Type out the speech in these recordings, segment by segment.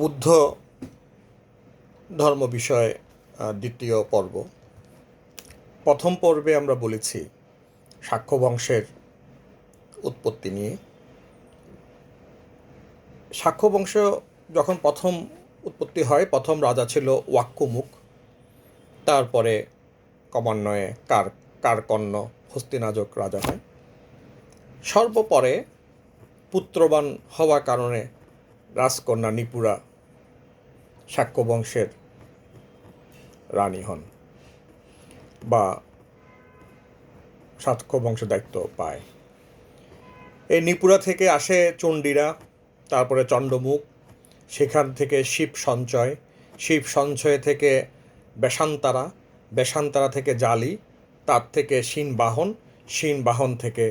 বুদ্ধ ধর্ম বিষয়ে দ্বিতীয় পর্ব। প্রথম পর্বে আমরা বলেছি শাক্য বংশের উৎপত্তি নিয়ে। শাক্য বংশ যখন প্রথম উৎপত্তি হয়, প্রথম রাজা ছিল ওয়াক্কুমুখ তারপরে ক্রমান্বয়ে কার, কারকর্ণ, হস্তিনাজক রাজা হয়। সর্বপরে পুত্রবান হওয়ার কারণে রাজকন্যা নিপুরা শাক্য বংশের রানী হন বা শাক্য বংশ দায়িত্ব পায়। এই নিপুরা থেকে আসে চণ্ডীরা, তারপরে চণ্ডমুখ, সেখান থেকে শিব সঞ্চয় শিব সঞ্চয় থেকে বেশান্তারা বেশান্তারা থেকে জালি, তার থেকে শিন বাহন শিন বাহন থেকে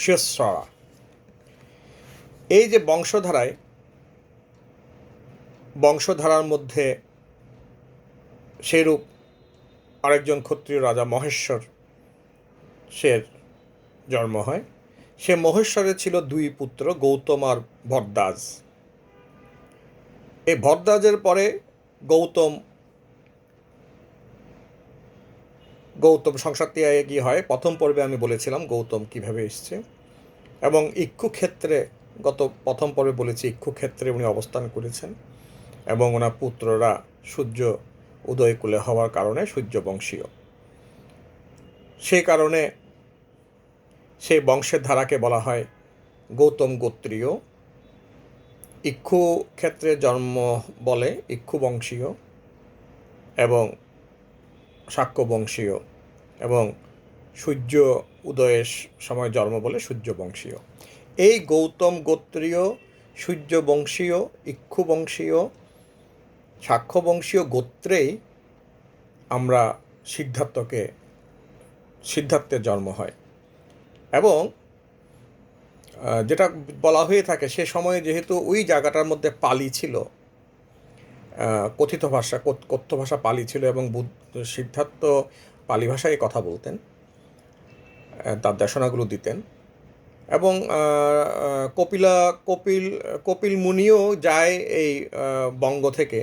শিরসরা এই যে বংশধারায় বংশধারার মধ্যে সেরূপ আরেকজন ক্ষত্রিয় রাজা মহেশ্বর সের জন্ম হয়। সে মহেশ্বরের ছিল দুই পুত্র, গৌতম আর ভরদ্বাজ এই ভরদ্বাজের পরে গৌতম গৌতম সংসার ত্যাগে কি হয়। প্রথম পর্বে আমি বলেছিলাম গৌতম কীভাবে এসছে। এবং ইক্ষুক্ষেত্রে, গত প্রথম পর্বে বলেছি ইক্ষুক্ষেত্রে উনি অবস্থান করেছেন। এবং ওনার পুত্ররা সূর্য উদয়কুলে হওয়ার কারণে সূর্যবংশীয়। সেই কারণে সেই বংশের ধারাকে বলা হয় গৌতম গোত্রীয়। ইক্ষু ক্ষেত্রে জন্ম বলে ইক্ষু বংশীয় এবং শাক্য বংশীয় এবং সূর্য উদয়ের সময় জন্ম বলে সূর্যবংশীয় এই গৌতম গোত্রীয় সূর্যবংশীয় ইক্ষু বংশীয় শাক্য বংশীয় গোত্রেই আমরা সিদ্ধার্থকে, সিদ্ধার্থের জন্ম হয়। এবং যেটা বলা হয়ে থাকে, সে সময়ে যেহেতু ওই জায়গাটার মধ্যে পালি ছিল কথিত ভাষা কথ্য ভাষা পালি ছিল এবং সিদ্ধার্থ পালি ভাষায় কথা বলতেন তার দেশনাগুলো দিতেন। এবং কপিলা, কপিল কপিল মুনিও যায় এই বঙ্গ থেকে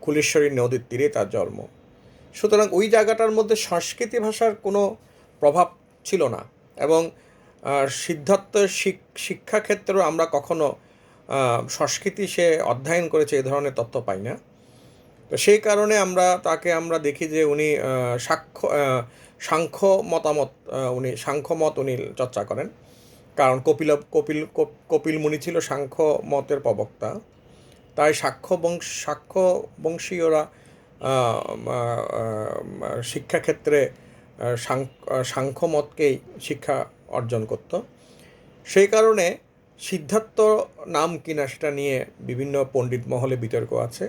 কুলেশ্বরী নদীর তীরে তার জন্ম। সুতরাং ওই জায়গাটার মধ্যে সংস্কৃতি ভাষার কোনো প্রভাব ছিল না এবং সিদ্ধার্থের শিক- শিক্ষাক্ষেত্রেও আমরা কখনো সংস্কৃতি সে অধ্যয়ন করেছে এ ধরনের তথ্য পাই না। তো সেই কারণে আমরা, তাকে আমরা দেখি যে উনি সাক্ষ্য সাংখ্য মতামত উনি, সাংখ্য মত উনি চর্চা করেন। কারণ কপিল কপিল কপ- কপিল মুনি ছিল সাংখ্য মতের প্রবক্তা। তাই সাক্ষ্য বংশ সাক্ষ্য বংশীয়রা শিক্ষাক্ষেত্রে আহ, সাং- আহ, মতকেই শিক্ষা অর্জন করত। সেই কারণে সিদ্ধার্থ নাম কিনা সেটা নিয়ে বিভিন্ন পণ্ডিত মহলে বিতর্ক আছে।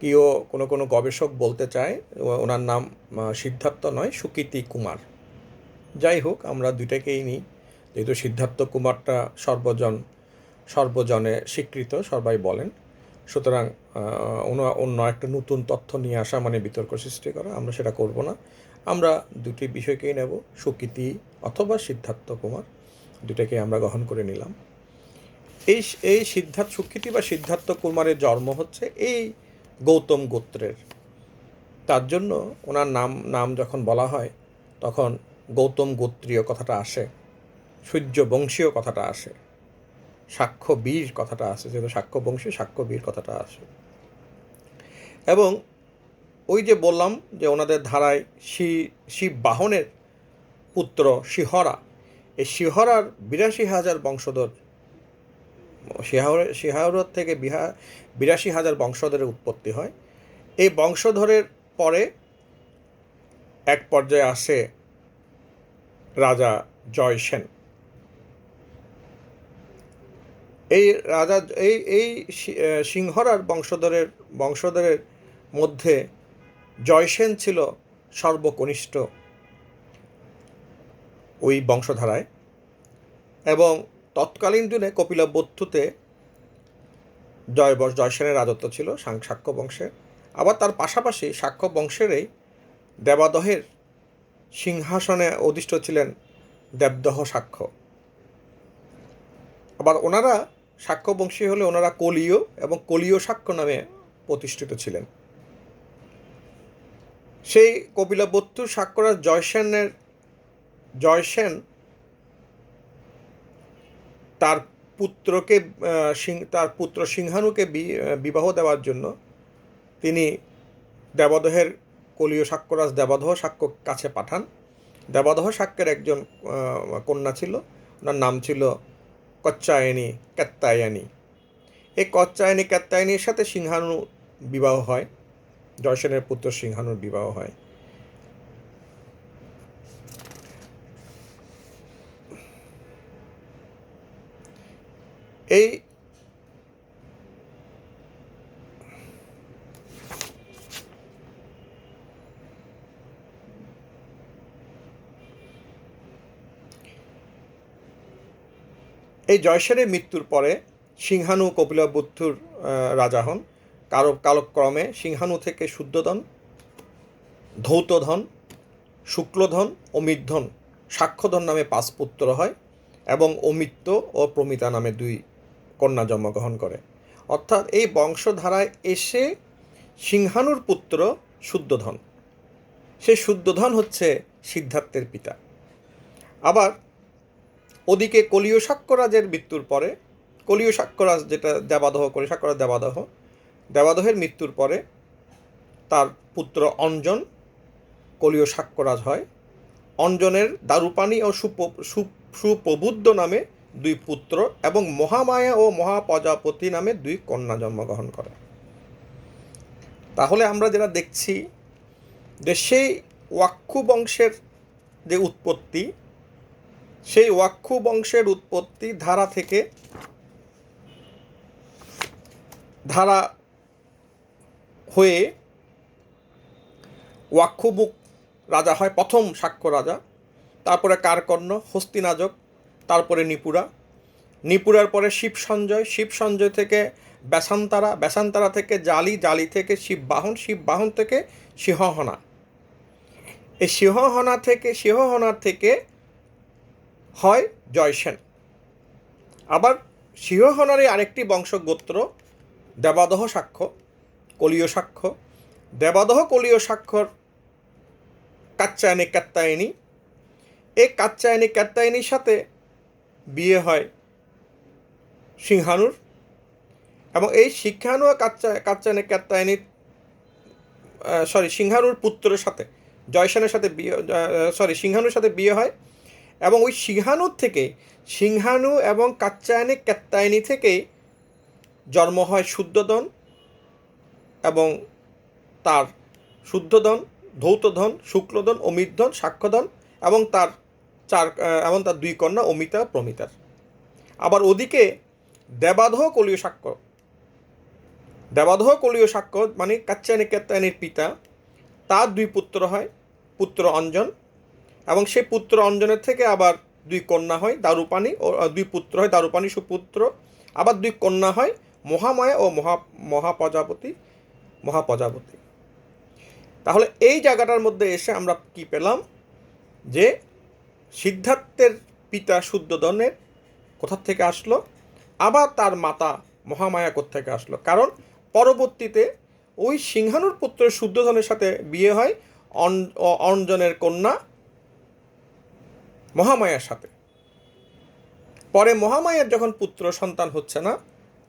কেউ কোনো কোনো গবেষক বলতে চায় ওনার নাম সিদ্ধার্থ নয় সুকীর্তি কুমার। যাই হোক আমরা দুইটাকেই নিই যেহেতু সিদ্ধার্থ কুমারটা সর্বজন সর্বজনে স্বীকৃত, সবাই বলেন। সুতরাং অন্য একটা নতুন তথ্য নিয়ে আসা মানে বিতর্ক সৃষ্টি করা, আমরা সেটা করব না। আমরা দুটি বিষয়কেই নেব, সুকৃতি অথবা সিদ্ধার্থ কুমার। দুটাকে আমরা গ্রহণ করে নিলাম। এই এই সিদ্ধার্থ, সুকৃতি বা সিদ্ধার্থ কুমারের জন্ম হচ্ছে এই গৌতম গোত্রের। তার জন্য ওনার নাম নাম যখন বলা হয়, তখন গৌতম গোত্রীয় কথাটা আসে সূর্য বংশীয় কথাটা আসে। সাক্ষ্য বীর কথাটা আসে যেহেতু সাক্ষ্য বংশী, সাক্ষ্য বীর কথাটা আসে এবং ওই যে বললাম যে ওনাদের ধারায় শি শিব বাহনের পুত্র শিহরা, এই শিহরার বিরাশি হাজার বংশধর শিহাওরের শিহাওরের থেকে বিহা, বিরাশি হাজার বংশধরের উৎপত্তি হয়। এই বংশধরের পরে এক পর্যায়ে আসে রাজা জয়সেন। এই রাজা, এই এই সিংহরার বংশধরের বংশধরের মধ্যে জয়সেন ছিল সর্বকনিষ্ঠ ওই বংশধারায় এবং তৎকালীন দিনে কপিলবস্তুতে জয়, জয়সেনের রাজত্ব ছিল সাং- শাক্য বংশের। আবার তার পাশাপাশি শাক্য বংশেরই দেবাদহের সিংহাসনে অধিষ্ঠ ছিলেন দেবদহ সাক্ষ্য। আবার ওনারা সাক্ষ্য বংশী হলে ওনারা কলীয় এবং কলীয় সাক্ষ্য নামে প্রতিষ্ঠিত ছিলেন। সেই কপিলবত্তুর সাক্ষরাজ জয়সেনের, জয়সেন তার পুত্রকে তার পুত্র সিংহানুকে বিবাহ দেওয়ার জন্য তিনি দেবদহের কলীয় সাক্ষ্যরাজ দেবাদহ সাক্ষ্য কাছে পাঠান। দেবাদহ সাক্ষ্যের একজন কন্যা ছিল। ওনার নাম ছিল কচ্চায়নী, কাত্তায়নী। এই কচ্চায়নী, কাত্তায়নীর সাথে সিংহানুর বিবাহ হয়। জয়সেনের পুত্র সিংহানুর বিবাহ হয়। এই এই জয়সেনের মৃত্যুর পরে সিংহানু কপিলবুদ্ধুর রাজা হন। কারও কালক্রমে সিংহানু থেকে শুদ্ধধন, ধৌতধন, শুক্লধন অমিতধন সাক্ষ্যধন নামে পাঁচ পুত্র হয় এবং অমিত্য ও প্রমিতা নামে দুই কন্যা জন্মগ্রহণ করে। অর্থাৎ এই বংশধারায় এসে সিংহানুর পুত্র শুদ্ধধন। সেই শুদ্ধধন হচ্ছে সিদ্ধার্থের পিতা। আবার ওদিকে কলীয় সাক্ষ্যরাজের মৃত্যুর পরে কলীয় সাক্ষ্যরাজ যেটা দেবাদহ কলীয় সাক্ষ্যরাজ দেবাদহ, দেবাদহের মৃত্যুর পরে তার পুত্র অঞ্জন কলীয় সাক্ষ্যরাজ হয়। অঞ্জনের দারুপানি ও সুপ্রবুদ্ধ নামে দুই পুত্র এবং মহামায়া ও মহাপ্রজাপতি নামে দুই কন্যা জন্মগ্রহণ করে। তাহলে আমরা যেটা দেখছি যে সেই ওয়াক্ষু বংশের যে উৎপত্তি সেই ওয়াক্ষু বংশের উৎপত্তি ধারা থেকে ধারা হয়ে ওয়াক্ষুবুক রাজা হয় প্রথম সাক্ষ্য রাজা, তারপরে কারকর্ণ, হস্তিনাজক, তারপরে নিপুরা। নিপুরার পরে শিব সঞ্জয় শিব সঞ্জয় থেকে ব্যাসান্তারা ব্যাসান্তারা থেকে জালি জালি থেকে শিববাহন শিববাহন থেকে সিংহহনা। এই সিংহহনা থেকে সিংহহনার থেকে হয় জয়সেন আবার সিংহহনারই আরেকটি বংশগোত্র, দেবাদহ সাক্ষ্য, কলীয় সাক্ষ্য। দেবাদহ, কলীয় সাক্ষর কাচ্চায়নী কাত্তায়নী এই কাচ্চায়নী কাত্তায়নীর সাথে বিয়ে হয় সিংহানুর এবং এই শিক্ষানু কাচ্চা, কাচ্চায়নী কাত্তায়নী সরি সিংহানুর পুত্রের সাথে জয়সেনের সাথে বিয়ে সরি সিংহানুর সাথে বিয়ে হয় এবং ওই সিংহানুর থেকে, সিংহানু এবং কাচ্চায়নী কাত্তায়নী থেকে জন্ম হয় শুদ্ধদন এবং তার শুদ্ধধন ধৌতধন শুক্লধন অমিতধন, সাক্ষ্যধন এবং তার চার এবং তার দুই কন্যা অমিতা প্রমিতার আবার ওদিকে দেবাধ কলীয় সাক্ষ্য। দেবাধ কলীয় সাক্ষ্য মানে কাচ্চায়নী কাত্তায়নীর পিতা। তার দুই পুত্র হয়, পুত্র অঞ্জন এবং সেই পুত্র অঞ্জনের থেকে আবার দুই কন্যা হয় দারুপানি ও দুই পুত্র হয় দারুপানি সুপুত্র। আবার দুই কন্যা হয়, মহামায়া ও মহা, মহাপ্রজাপতি মহাপ্রজাপতি। তাহলে এই জায়গাটার মধ্যে এসে আমরা কি পেলাম? যে সিদ্ধার্থের পিতা শুদ্ধধনের কোথা থেকে আসলো? আবার তার মাতা মহামায়া থেকে আসলো? কারণ পরবর্তীতে ওই সিংহানুর পুত্র শুদ্ধধনের সাথে বিয়ে হয় অঞ্জনের কন্যা মহামায়ার সাথে। পরে মহামায়ার যখন পুত্র সন্তান হচ্ছে না,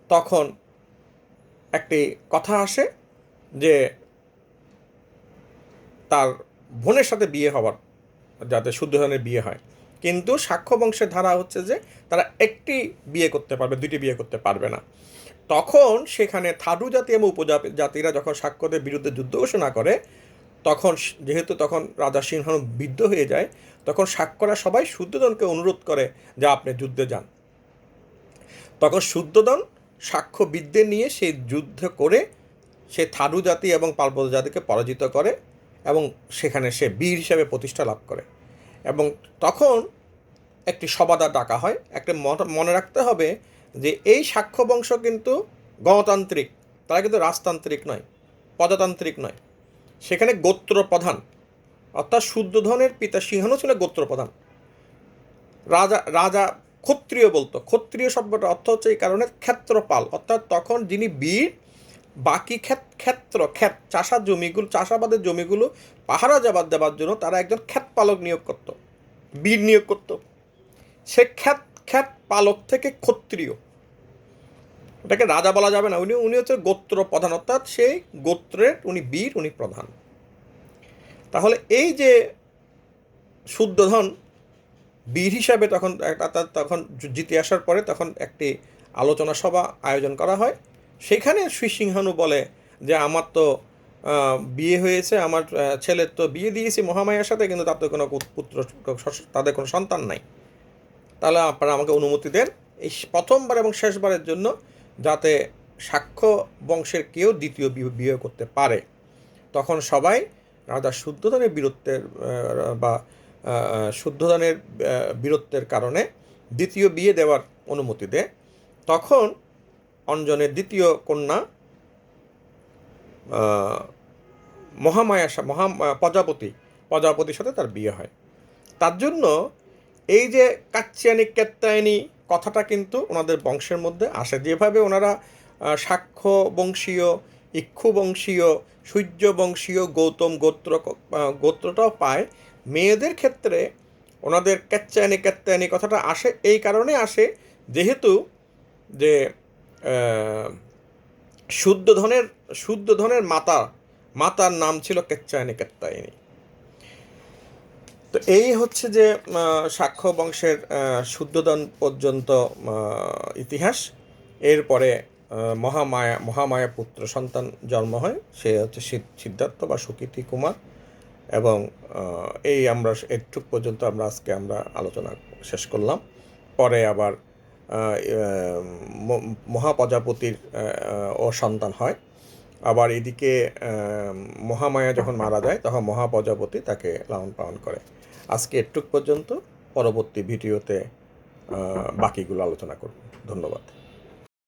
তখন একটি কথা আসে যে তার বোনের সাথে বিয়ে হওয়ার, যাতে শুদ্ধধনের বিয়ে হয়। কিন্তু সাক্ষ্য বংশের ধারা হচ্ছে যে তারা একটি বিয়ে করতে পারবে দুটি বিয়ে করতে পারবে না। তখন সেখানে থাডু জাতি এবং উপজাতিরা যখন সাক্ষ্যদের বিরুদ্ধে যুদ্ধ ঘোষণা করে, তখন যেহেতু তখন রাজা সিংহানু বিদ্ধ হয়ে যায় তখন সাক্ষরা সবাই শুদ্ধধনকে অনুরোধ করে যে আপনি যুদ্ধে যান। তখন শুদ্ধধন সাক্ষ্য বিদ্যে নিয়ে সেই যুদ্ধ করে সে থারু জাতি এবং পার্বত্য জাতিকে পরাজিত করে এবং সেখানে সে বীর হিসেবে প্রতিষ্ঠা লাভ করে। এবং তখন একটি সবাদা ডাকা হয়। একটা মনে রাখতে হবে যে এই সাক্ষ্য বংশ কিন্তু গণতান্ত্রিক, তারা কিন্তু রাজতান্ত্রিক নয়, প্রজাতান্ত্রিক নয়। সেখানে গোত্র প্রধান অর্থাৎ শুদ্ধধনের পিতা সিংহানু ছিল গোত্র প্রধান রাজা রাজা ক্ষত্রিয় বলতো। ক্ষত্রিয় শব্দটা অর্থ হচ্ছে এই কারণে ক্ষেত্রপাল। অর্থাৎ তখন যিনি বীর, বাকি ক্ষেত, ক্ষেত্র, ক্ষেত চাষা জমিগুলো, চাষাবাদের জমিগুলো পাহারা যাবার দেওয়ার জন্য তারা একজন ক্ষেত পালক নিয়োগ করত, বীর নিয়োগ করত। সে ক্ষেত ক্ষেত পালক থেকে ক্ষত্রিয়। এটাকে রাজা বলা যাবে না। উনি উনি হচ্ছে গোত্র প্রধান অর্থাৎ সেই গোত্রের উনি বীর, উনি প্রধান। তাহলে এই যে শুদ্ধধন বীর হিসাবে তখন তখন জিতে আসার পরে তখন একটি আলোচনা সভা আয়োজন করা হয়। সেখানে শ্রীসিংহানু বলে যে, আমার তো বিয়ে হয়েছে, আমার ছেলের তো বিয়ে দিয়েছি মহামায়ার সাথে, কিন্তু তার তো কোনো পুত্র তাদের কোনো সন্তান নাই। তাহলে আপনারা আমাকে অনুমতি দেন এই প্রথমবার এবং শেষবারের জন্য যাতে সাক্ষ্য বংশের কেউ দ্বিতীয় বিয়ে করতে পারে। তখন সবাই রাজা শুদ্ধদানের বীরত্বের বা শুদ্ধদানের বীরত্বের কারণে দ্বিতীয় বিয়ে দেওয়ার অনুমতি দেয়। তখন অঞ্জনের দ্বিতীয় কন্যা মহামায়া মহা প্রজাপতি, প্রজাপতির সাথে তার বিয়ে হয়। তার জন্য এই যে কাচ্চিয়ানি, কেত্তায়নি কথাটা কিন্তু ওনাদের বংশের মধ্যে আসে। যেভাবে ওনারা সাক্ষ্য বংশীয় ইক্ষু বংশীয় সূর্য গৌতম গোত্র গোত্রটাও পায়। মেয়েদের ক্ষেত্রে ওনাদের কেচ্চায়নি কেত্তায়নি কথাটা আসে এই কারণে আসে যেহেতু যে আহ, শুদ্ধ ধনের শুদ্ধ ধনের মাতা মাতার নাম ছিল কেচ্চায়নি কেত্তায়নি। তো এই হচ্ছে যে সাক্ষ্য বংশের শুদ্ধধন পর্যন্ত ইতিহাস। এরপরে মহামায়া মহামায়া পুত্র সন্তান জন্ম হয়। সে হচ্ছে সিদ- সিদ্ধার্থ বা সুকীর্তি কুমার। এবং এই আমরা একটু পর্যন্ত আমরা আজকে আমরা আলোচনা শেষ করলাম। পরে আবার মহাপ্রজাপতির ও সন্তান হয়। আবার এদিকে মহামায়া যখন মারা যায়, তখন মহাপ্রজাপতি তাকে লালন পালন করে। আজকে একটু পর্যন্ত। পরবর্তী ভিডিওতে বাকিগুলো আলোচনা করব। ধন্যবাদ।